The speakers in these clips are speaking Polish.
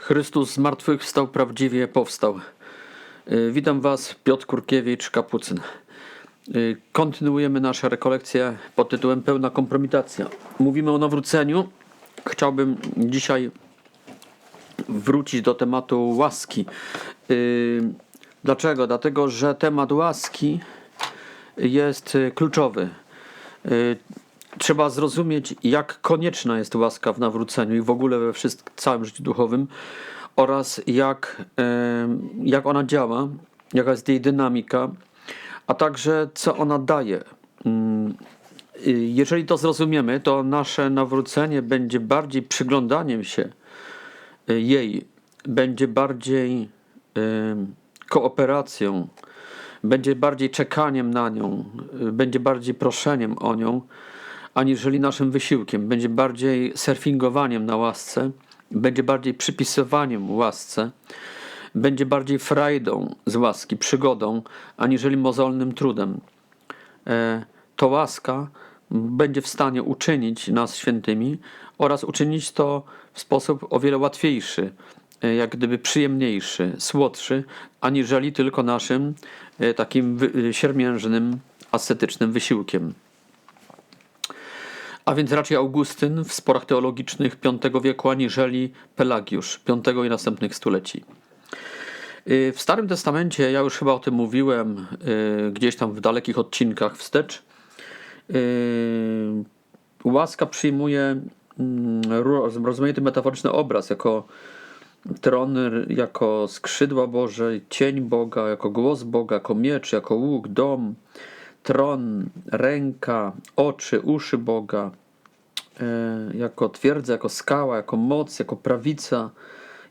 Chrystus zmartwychwstał, prawdziwie powstał. Y, Witam Was, Piotr Kurkiewicz, Kapucyn. Y, Kontynuujemy nasze rekolekcje pod tytułem Pełna kompromitacja. Mówimy o nawróceniu. Chciałbym dzisiaj wrócić do tematu łaski. Y, Dlaczego? Dlatego, że temat łaski jest kluczowy. Trzeba zrozumieć, jak konieczna jest łaska w nawróceniu i w ogóle we wszystkim, całym życiu duchowym oraz jak, jak ona działa, jaka jest jej dynamika, a także co ona daje. Mm, y, Jeżeli to zrozumiemy, to nasze nawrócenie będzie bardziej przyglądaniem się y, jej, będzie bardziej kooperacją, będzie bardziej czekaniem na nią, y, będzie bardziej proszeniem o nią, aniżeli naszym wysiłkiem. Będzie bardziej surfingowaniem na łasce, będzie bardziej przypisywaniem łasce, będzie bardziej frajdą z łaski, przygodą, aniżeli mozolnym trudem. E, To łaska będzie w stanie uczynić nas świętymi oraz uczynić to w sposób o wiele łatwiejszy, e, jak gdyby przyjemniejszy, słodszy, aniżeli tylko naszym e, takim siermiężnym, ascetycznym wysiłkiem. A więc raczej Augustyn w sporach teologicznych V wieku, aniżeli Pelagiusz V i następnych stuleci. Y, W Starym Testamencie, ja już chyba o tym mówiłem, y, gdzieś tam w dalekich odcinkach wstecz, y, łaska przyjmuje mm, ro- rozmaity metaforyczny obraz jako tron, jako skrzydła Boże, cień Boga, jako głos Boga, jako miecz, jako łuk, dom, tron, ręka, oczy, uszy Boga, e, jako twierdza, jako skała, jako moc, jako prawica,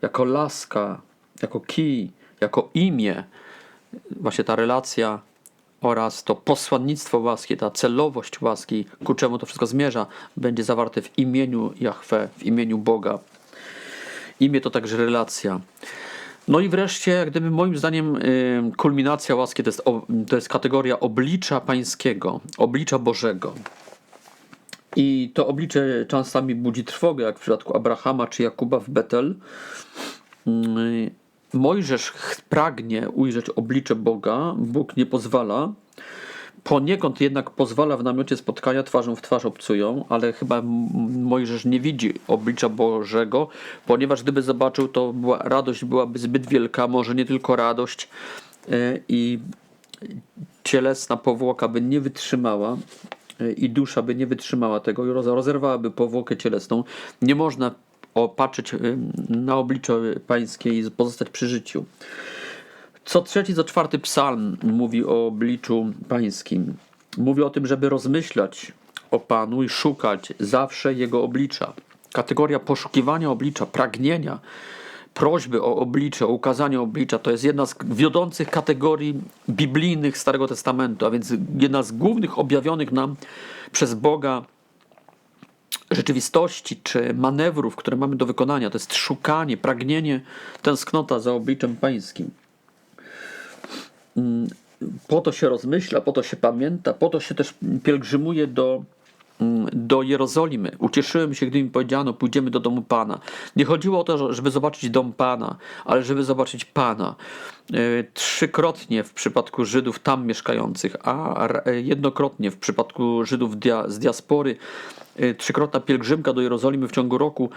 jako laska, jako kij, jako imię. Właśnie ta relacja oraz to posłannictwo łaski, ta celowość łaski, ku czemu to wszystko zmierza, będzie zawarte w imieniu Jahwe, w imieniu Boga. Imię to także relacja. No i wreszcie, jak gdyby moim zdaniem kulminacja łaski to jest, to jest kategoria oblicza pańskiego, oblicza Bożego. I to oblicze czasami budzi trwogę, jak w przypadku Abrahama czy Jakuba w Betel. Mojżesz pragnie ujrzeć oblicze Boga, Bóg nie pozwala. Poniekąd jednak pozwala w namiocie spotkania twarzą w twarz obcują, ale chyba Mojżesz nie widzi oblicza Bożego, ponieważ gdyby zobaczył, to była, radość byłaby zbyt wielka, może nie tylko radość e, i cielesna powłoka by nie wytrzymała e, i dusza by nie wytrzymała tego i roz- rozerwałaby powłokę cielesną. Nie można opatrzyć e, na oblicze pańskie i pozostać przy życiu. Co trzeci, co czwarty psalm mówi o obliczu pańskim. Mówi o tym, żeby rozmyślać o Panu i szukać zawsze Jego oblicza. Kategoria poszukiwania oblicza, pragnienia, prośby o oblicze, o ukazanie oblicza to jest jedna z wiodących kategorii biblijnych Starego Testamentu, a więc jedna z głównych objawionych nam przez Boga rzeczywistości czy manewrów, które mamy do wykonania. To jest szukanie, pragnienie, tęsknota za obliczem pańskim po to się rozmyśla, po to się pamięta, po to się też pielgrzymuje do, mm, do Jerozolimy. Ucieszyłem się, gdy mi powiedziano, pójdziemy do domu Pana. Nie chodziło o to, żeby zobaczyć dom Pana, ale żeby zobaczyć Pana. E, Trzykrotnie w przypadku Żydów tam mieszkających, a e, jednokrotnie w przypadku Żydów z diaspory. e, Trzykrotna pielgrzymka do Jerozolimy w ciągu roku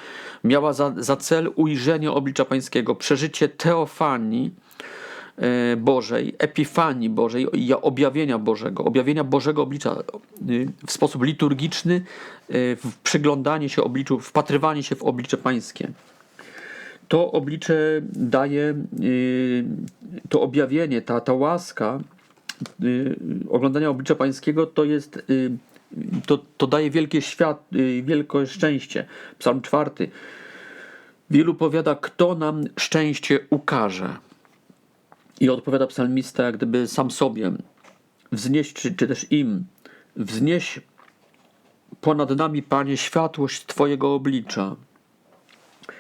miała za, za cel ujrzenie oblicza Pańskiego, przeżycie teofanii, Bożej, epifanii Bożej, objawienia Bożego, objawienia Bożego oblicza y, w sposób liturgiczny, y, w przyglądanie się obliczu, wpatrywanie się w oblicze Pańskie. To oblicze daje, to objawienie, ta, ta łaska oglądania oblicza Pańskiego to jest, to, to daje wielkie świat, wielkie szczęście. Psalm czwarty. Wielu powiada, kto nam szczęście ukaże. I odpowiada psalmista, jak gdyby sam sobie, wznieś, czy, czy też im, wznieś ponad nami, Panie, światłość Twojego oblicza.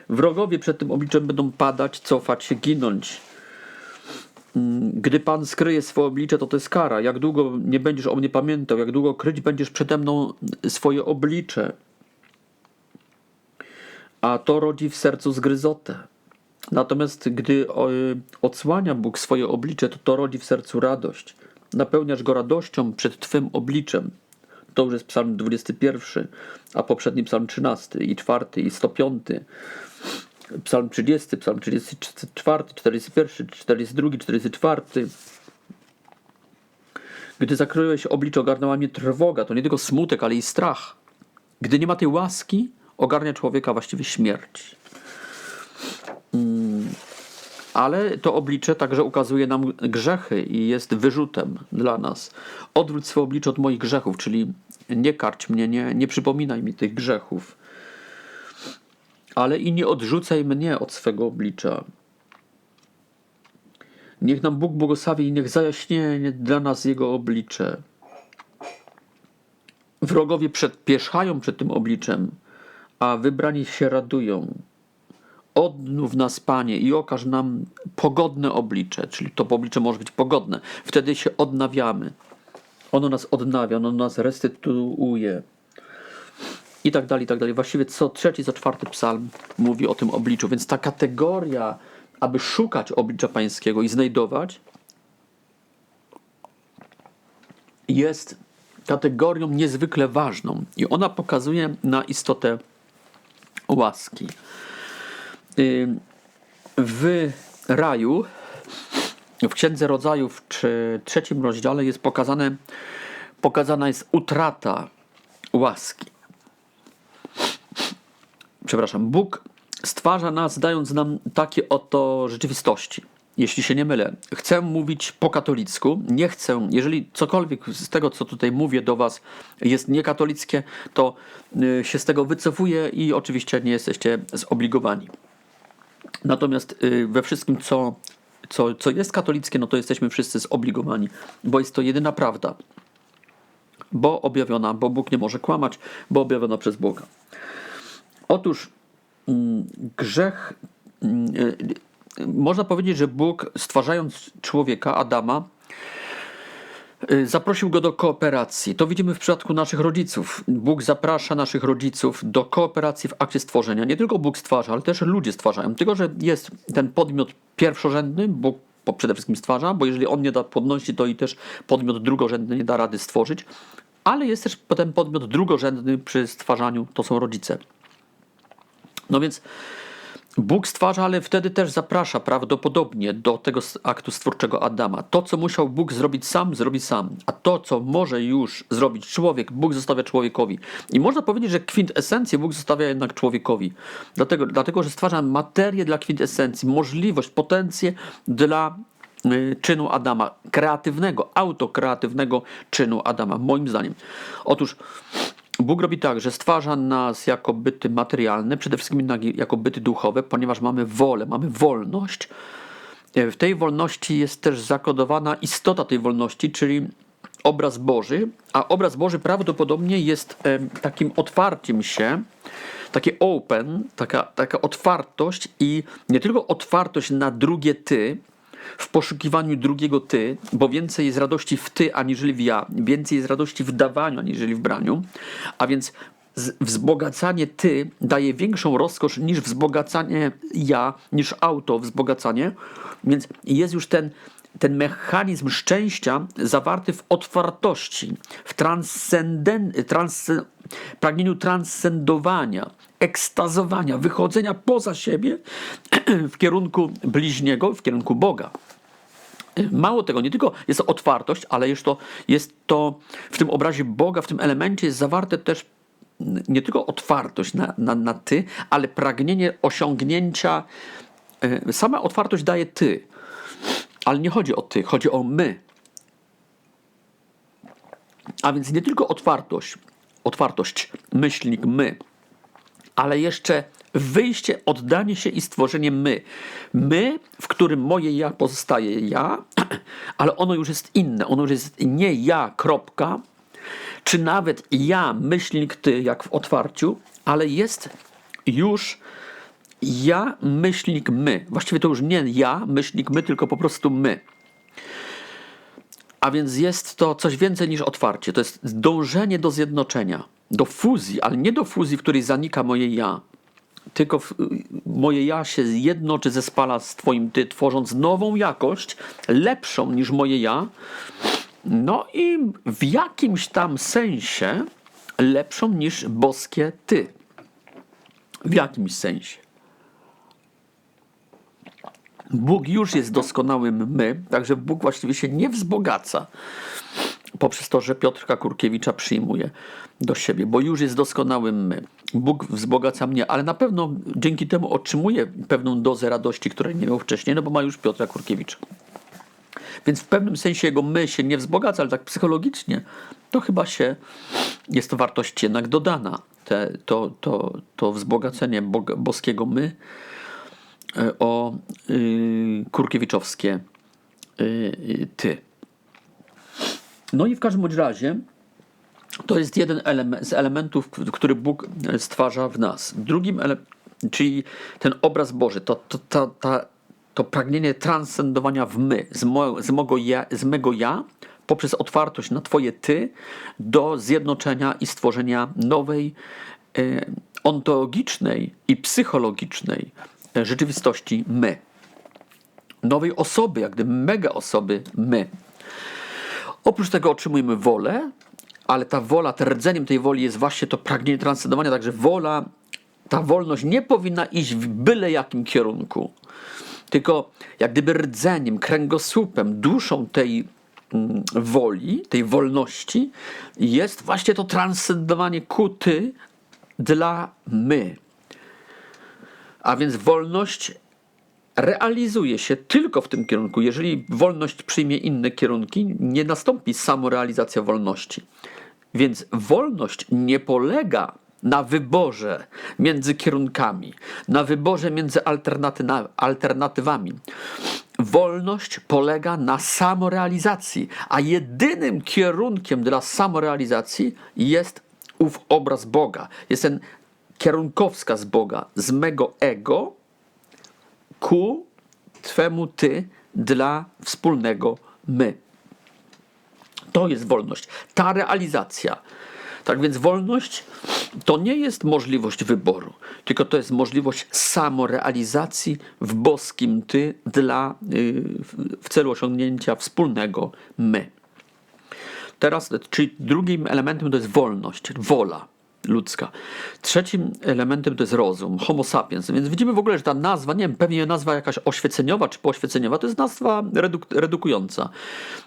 Wrogowie przed tym obliczem będą padać, cofać się, ginąć. Mm, Gdy Pan skryje swoje oblicze, to to jest kara. Jak długo nie będziesz o mnie pamiętał, jak długo kryć będziesz przede mną swoje oblicze. A to rodzi w sercu zgryzotę. Natomiast gdy o, odsłania Bóg swoje oblicze, to to rodzi w sercu radość. Napełniasz go radością przed Twym obliczem. To już jest psalm 21, a poprzedni psalm 13 i 4 i 105. Psalm 30, psalm 34, 41, 42, 44. Gdy zakryłeś oblicze, ogarnęła mnie trwoga. To nie tylko smutek, ale i strach. Gdy nie ma tej łaski, ogarnia człowieka właściwie śmierć. Ale to oblicze także ukazuje nam grzechy i jest wyrzutem dla nas. Odwróć swoje oblicze od moich grzechów, czyli nie karć mnie, nie, nie przypominaj mi tych grzechów. Ale i nie odrzucaj mnie od swego oblicza. Niech nam Bóg błogosławi i niech zajaśnieje dla nas Jego oblicze. Wrogowie przed, pierzchają przed tym obliczem, a wybrani się radują. Odnów nas, Panie, i okaż nam pogodne oblicze, czyli to oblicze może być pogodne. Wtedy się odnawiamy. Ono nas odnawia, ono nas restytuuje. I tak dalej, i tak dalej. Właściwie co trzeci, co czwarty psalm mówi o tym obliczu. Więc ta kategoria, aby szukać oblicza pańskiego i znajdować, jest kategorią niezwykle ważną. I ona pokazuje na istotę łaski. W raju, w Księdze Rodzajów, czy trzecim rozdziale jest pokazane, pokazana jest utrata łaski. Przepraszam, Bóg stwarza nas, dając nam takie oto rzeczywistości. Jeśli się nie mylę, chcę mówić po katolicku, nie chcę, jeżeli cokolwiek z tego, co tutaj mówię do Was jest niekatolickie, to y, się z tego wycofuję i oczywiście nie jesteście zobligowani. Natomiast y, we wszystkim, co, co, co jest katolickie, no to jesteśmy wszyscy zobligowani, bo jest to jedyna prawda. Bo objawiona, bo Bóg nie może kłamać, bo objawiona przez Boga. Otóż mm, grzech, mm, y, można powiedzieć, że Bóg stwarzając człowieka, Adama, Y, zaprosił go do kooperacji. To widzimy w przypadku naszych rodziców. Bóg zaprasza naszych rodziców do kooperacji w akcie stworzenia. Nie tylko Bóg stwarza, ale też ludzie stwarzają. Tylko, że jest ten podmiot pierwszorzędny, Bóg przede wszystkim stwarza, bo jeżeli on nie da płodności, to i też podmiot drugorzędny nie da rady stworzyć. Ale jest też potem podmiot drugorzędny przy stwarzaniu, to są rodzice. No więc Bóg stwarza, ale wtedy też zaprasza prawdopodobnie do tego aktu stwórczego Adama. To, co musiał Bóg zrobić sam, zrobi sam. A to, co może już zrobić człowiek, Bóg zostawia człowiekowi. I można powiedzieć, że kwintesencję Bóg zostawia jednak człowiekowi. Dlatego, dlatego że stwarza materię dla kwintesencji, możliwość, potencję dla y, czynu Adama, kreatywnego, autokreatywnego czynu Adama, moim zdaniem. Otóż Bóg robi tak, że stwarza nas jako byty materialne, przede wszystkim jako byty duchowe, ponieważ mamy wolę, mamy wolność. W tej wolności jest też zakodowana istota tej wolności, czyli obraz Boży, a obraz Boży prawdopodobnie jest takim otwarciem się, takie open, taka, taka otwartość i nie tylko otwartość na drugie ty, w poszukiwaniu drugiego ty, bo więcej jest radości w ty aniżeli w ja, więcej jest radości w dawaniu aniżeli w braniu, a więc wzbogacanie ty daje większą rozkosz niż wzbogacanie ja, niż auto wzbogacanie, więc jest już ten ten mechanizm szczęścia zawarty w otwartości, w transcenden, trans, pragnieniu transcendowania, ekstazowania, wychodzenia poza siebie w kierunku bliźniego, w kierunku Boga. Mało tego, nie tylko jest to otwartość, ale jest to, jest to w tym obrazie Boga, w tym elemencie jest zawarte też nie tylko otwartość na, na, na ty, ale pragnienie osiągnięcia. E, sama otwartość daje ty, ale nie chodzi o ty, chodzi o my. A więc nie tylko otwartość, otwartość, myślnik my, ale jeszcze wyjście, oddanie się i stworzenie my. My, w którym moje ja pozostaje ja, ale ono już jest inne. Ono już jest nie ja, kropka, czy nawet ja, myślnik ty, jak w otwarciu, ale jest już ja, myślnik my. Właściwie to już nie ja, myślnik my, tylko po prostu my. A więc jest to coś więcej niż otwarcie. To jest dążenie do zjednoczenia, do fuzji, ale nie do fuzji, w której zanika moje ja, tylko w, moje ja się jednoczy, zespala z Twoim Ty, tworząc nową jakość, lepszą niż moje ja. No i w jakimś tam sensie lepszą niż boskie Ty. W jakimś sensie. Bóg już jest doskonałym my, także Bóg właściwie się nie wzbogaca poprzez to, że Piotrka Kurkiewicza przyjmuje do siebie, bo już jest doskonałym my. Bóg wzbogaca mnie, ale na pewno dzięki temu otrzymuje pewną dozę radości, której nie miał wcześniej, no bo ma już Piotra Kurkiewicza. Więc w pewnym sensie jego my się nie wzbogaca, ale tak psychologicznie to chyba się, jest to wartość jednak dodana. Te, to, to, to wzbogacenie Boga, boskiego my o y, kurkiewiczowskie y, y, ty. No i w każdym bądź razie to jest jeden element, z elementów, który Bóg stwarza w nas. Drugim, ele- czyli ten obraz Boży, to, to, to, ta, to pragnienie transcendowania w my, z, mo, z, mego ja, z mego ja, poprzez otwartość na Twoje Ty, do zjednoczenia i stworzenia nowej, e, ontologicznej i psychologicznej e, rzeczywistości my. Nowej osoby, jak gdyby mega osoby my. Oprócz tego otrzymujemy wolę, ale ta wola, tym rdzeniem tej woli jest właśnie to pragnienie transcendowania, także wola, ta wolność nie powinna iść w byle jakim kierunku, tylko jak gdyby rdzeniem, kręgosłupem, duszą tej mm, woli, tej wolności jest właśnie to transcendowanie ku ty dla my. A więc wolność realizuje się tylko w tym kierunku. Jeżeli wolność przyjmie inne kierunki, nie nastąpi samorealizacja wolności. Więc wolność nie polega na wyborze między kierunkami, na wyborze między alternatywami. Wolność polega na samorealizacji, a jedynym kierunkiem dla samorealizacji jest ów obraz Boga. Jest ten kierunkowskaz Boga z mego ego ku Twemu Ty dla wspólnego my. To jest wolność, ta realizacja. Tak więc wolność to nie jest możliwość wyboru, tylko to jest możliwość samorealizacji w boskim Ty dla, yy, w celu osiągnięcia wspólnego my. Teraz, czyli drugim elementem to jest wolność, wola ludzka. Trzecim elementem to jest rozum, homo sapiens. Więc widzimy w ogóle, że ta nazwa, nie wiem, pewnie nazwa jakaś oświeceniowa czy pooświeceniowa, to jest nazwa reduk redukująca.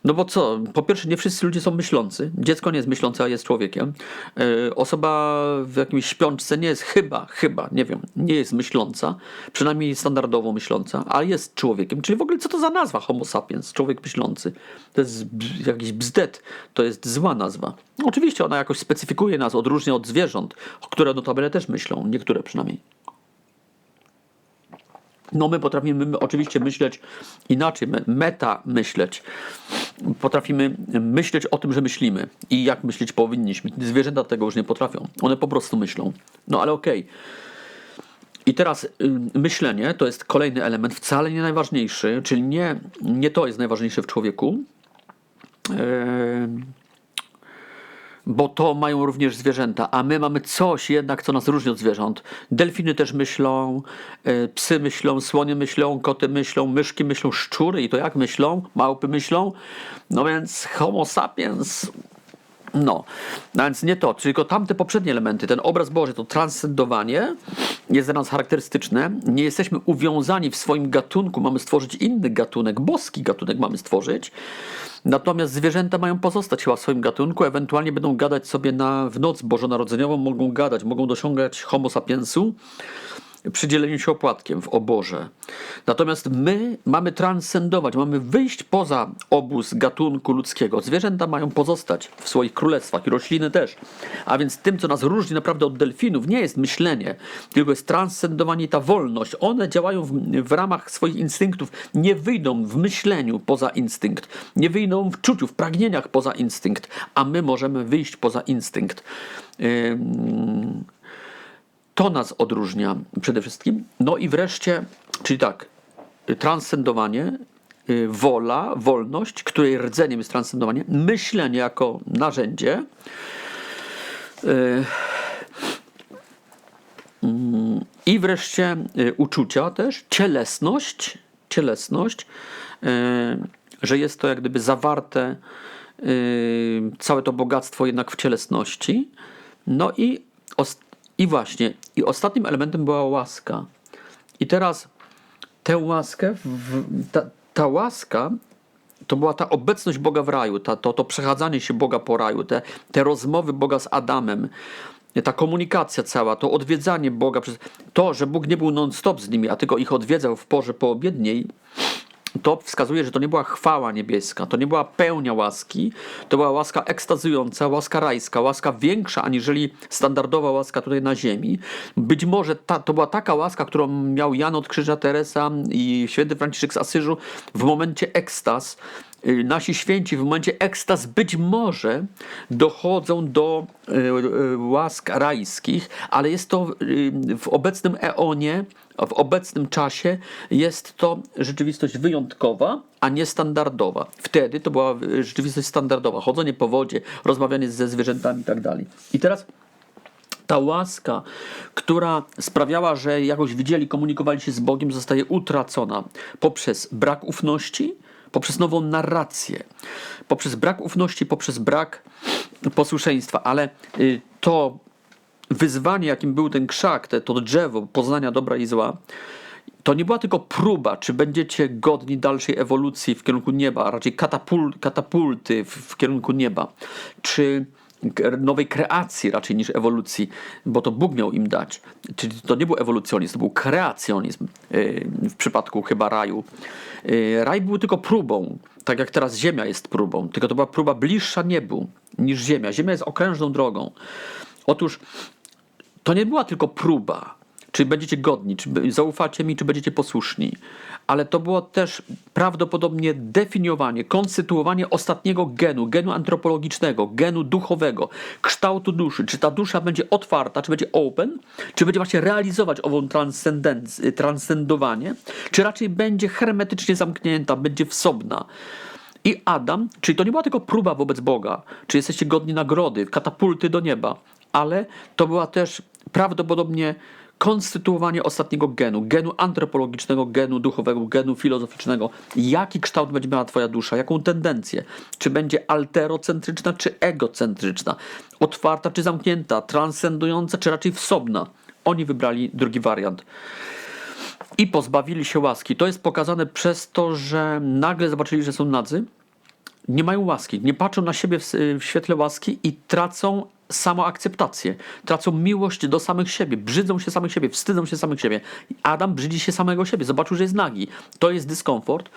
No bo co, po pierwsze nie wszyscy ludzie są myślący. Dziecko nie jest myślące, a jest człowiekiem. Yy, osoba w jakimś śpiączce nie jest chyba, chyba, nie wiem, nie jest myśląca, przynajmniej standardowo myśląca, a jest człowiekiem. Czyli w ogóle co to za nazwa homo sapiens, człowiek myślący? To jest jakiś bzdet, to jest zła nazwa. Oczywiście ona jakoś specyfikuje nas, odróżnia od zwierząt, które notabene też myślą, niektóre przynajmniej. No my potrafimy my, oczywiście myśleć inaczej, meta myśleć. Potrafimy myśleć o tym, że myślimy i jak myśleć powinniśmy. Zwierzęta tego już nie potrafią. One po prostu myślą. No ale okej. Okay. I teraz y, myślenie to jest kolejny element, wcale nie najważniejszy, czyli nie, nie to jest najważniejsze w człowieku. Yy bo to mają również zwierzęta, a my mamy coś jednak, co nas różni od zwierząt. Delfiny też myślą, e, psy myślą, słonie myślą, koty myślą, myszki myślą, szczury i to jak myślą, małpy myślą. No więc homo sapiens no, no więc nie to, tylko tamte poprzednie elementy, ten obraz Boży, to transcendowanie jest dla nas charakterystyczne. Nie jesteśmy uwiązani w swoim gatunku, mamy stworzyć inny gatunek, boski gatunek mamy stworzyć. Natomiast zwierzęta mają pozostać chyba w swoim gatunku, ewentualnie będą gadać sobie na, w noc bożonarodzeniową, mogą gadać, mogą dosiągać homo sapiensu przy dzieleniu się opłatkiem w oborze. Natomiast my mamy transcendować, mamy wyjść poza obóz gatunku ludzkiego. Zwierzęta mają pozostać w swoich królestwach i rośliny też. A więc tym, co nas różni naprawdę od delfinów, nie jest myślenie, tylko jest transcendowanie i ta wolność. One działają w, w ramach swoich instynktów, nie wyjdą w myśleniu poza instynkt, nie wyjdą w czuciu, w pragnieniach poza instynkt, a my możemy wyjść poza instynkt. Yy, to nas odróżnia przede wszystkim. No i wreszcie, czyli tak, transcendowanie, y, wola, wolność, której rdzeniem jest transcendowanie, myślenie jako narzędzie. Y, mm, I wreszcie y, uczucia też, cielesność, cielesność, że jest to jak gdyby zawarte całe to bogactwo jednak w cielesności. No i, i właśnie, i ostatnim elementem była łaska. I teraz tę łaskę, w, ta, ta łaska to była ta obecność Boga w raju, ta, to, to przechadzanie się Boga po raju, te, te rozmowy Boga z Adamem, ta komunikacja cała, to odwiedzanie Boga, przez to, że Bóg nie był non-stop z nimi, a tylko ich odwiedzał w porze poobiedniej, to wskazuje, że to nie była chwała niebieska, to nie była pełnia łaski, to była łaska ekstazująca, łaska rajska, łaska większa aniżeli standardowa łaska tutaj na ziemi. Być może ta, to była taka łaska, którą miał Jan od Krzyża Teresa i święty Franciszek z Asyżu w momencie ekstaz. Y, Nasi święci w momencie ekstaz być może dochodzą do y, y, łask rajskich, ale jest to w obecnym eonie, w obecnym czasie jest to rzeczywistość wyjątkowa, a nie standardowa. Wtedy to była rzeczywistość standardowa, chodzenie po wodzie, rozmawianie ze zwierzętami i tak. I teraz ta łaska, która sprawiała, że jakoś widzieli, komunikowali się z Bogiem, zostaje utracona poprzez brak ufności, poprzez nową narrację, poprzez brak ufności, poprzez brak posłuszeństwa, ale y, to wyzwanie, jakim był ten krzak, to drzewo poznania dobra i zła, to nie była tylko próba, czy będziecie godni dalszej ewolucji w kierunku nieba, a raczej katapul, katapulty w, w kierunku nieba, czy nowej kreacji raczej niż ewolucji, bo to Bóg miał im dać. Czyli to nie był ewolucjonizm, to był kreacjonizm yy, w przypadku chyba raju. Yy, Raj był tylko próbą, tak jak teraz Ziemia jest próbą, tylko to była próba bliższa niebu niż Ziemia. Ziemia jest okrężną drogą. Otóż to nie była tylko próba, czy będziecie godni, czy zaufacie mi, czy będziecie posłuszni, ale to było też prawdopodobnie definiowanie, konstytuowanie ostatniego genu, genu antropologicznego, genu duchowego, kształtu duszy. Czy ta dusza będzie otwarta, czy będzie open, czy będzie właśnie realizować ową transcendowanie, czy raczej będzie hermetycznie zamknięta, będzie wsobna. I Adam, czyli to nie była tylko próba wobec Boga, czy jesteście godni nagrody, katapulty do nieba, ale to była też prawdopodobnie konstytuowanie ostatniego genu, genu antropologicznego, genu duchowego, genu filozoficznego. Jaki kształt będzie miała Twoja dusza, jaką tendencję? Czy będzie alterocentryczna, czy egocentryczna? Otwarta, czy zamknięta? Transcendująca, czy raczej wsobna? Oni wybrali drugi wariant i pozbawili się łaski. To jest pokazane przez to, że nagle zobaczyli, że są nadzy, nie mają łaski, nie patrzą na siebie w, w świetle łaski i tracą samoakceptację, tracą miłość do samych siebie, brzydzą się samych siebie, wstydzą się samych siebie. Adam brzydzi się samego siebie, zobaczył, że jest nagi. To jest dyskomfort.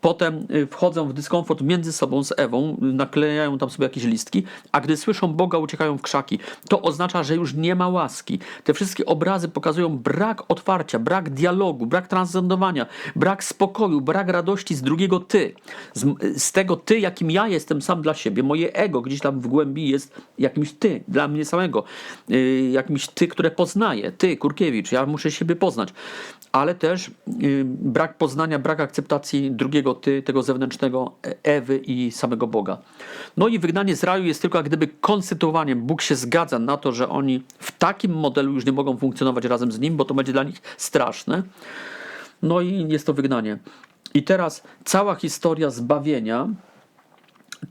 Potem y, wchodzą w dyskomfort między sobą z Ewą, naklejają tam sobie jakieś listki, a gdy słyszą Boga, uciekają w krzaki. To oznacza, że już nie ma łaski. Te wszystkie obrazy pokazują brak otwarcia, brak dialogu, brak transcendowania, brak spokoju, brak radości z drugiego ty. Z, z tego ty, jakim ja jestem sam dla siebie. Moje ego gdzieś tam w głębi jest jakimś ty, dla mnie samego. Yy, jakimś ty, które poznaję. Ty, Kurkiewicz, ja muszę siebie poznać. Ale też yy, brak poznania, brak akceptacji drugiego ty, tego zewnętrznego e- Ewy i samego Boga. No i wygnanie z raju jest tylko jak gdyby konstytuowaniem. Bóg się zgadza na to, że oni w takim modelu już nie mogą funkcjonować razem z Nim, bo to będzie dla nich straszne. No i jest to wygnanie. I teraz cała historia zbawienia,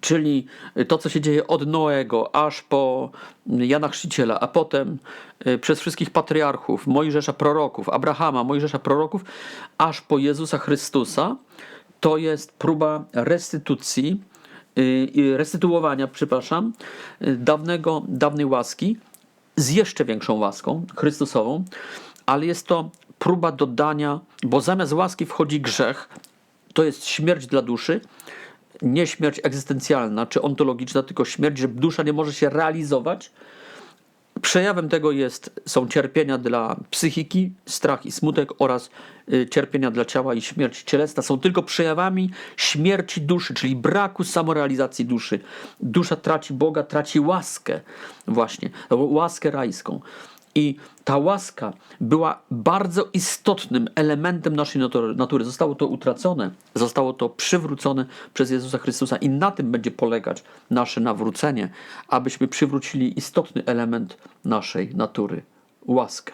czyli to, co się dzieje od Noego aż po Jana Chrzciciela, a potem y, przez wszystkich patriarchów, Mojżesza proroków, Abrahama, Mojżesza proroków, aż po Jezusa Chrystusa, to jest próba restytucji, y, y, restytuowania, przepraszam, y, dawnego, dawnej łaski z jeszcze większą łaską, Chrystusową, ale jest to próba dodania, bo zamiast łaski wchodzi grzech, to jest śmierć dla duszy, nie śmierć egzystencjalna czy ontologiczna, tylko śmierć, że dusza nie może się realizować. Przejawem tego jest, są cierpienia dla psychiki, strach i smutek oraz y, cierpienia dla ciała i śmierć cielesna. Są tylko przejawami śmierci duszy, czyli braku samorealizacji duszy. Dusza traci Boga, traci łaskę, właśnie, łaskę rajską. I ta łaska była bardzo istotnym elementem naszej natury. Zostało to utracone, zostało to przywrócone przez Jezusa Chrystusa i na tym będzie polegać nasze nawrócenie, abyśmy przywrócili istotny element naszej natury łaskę.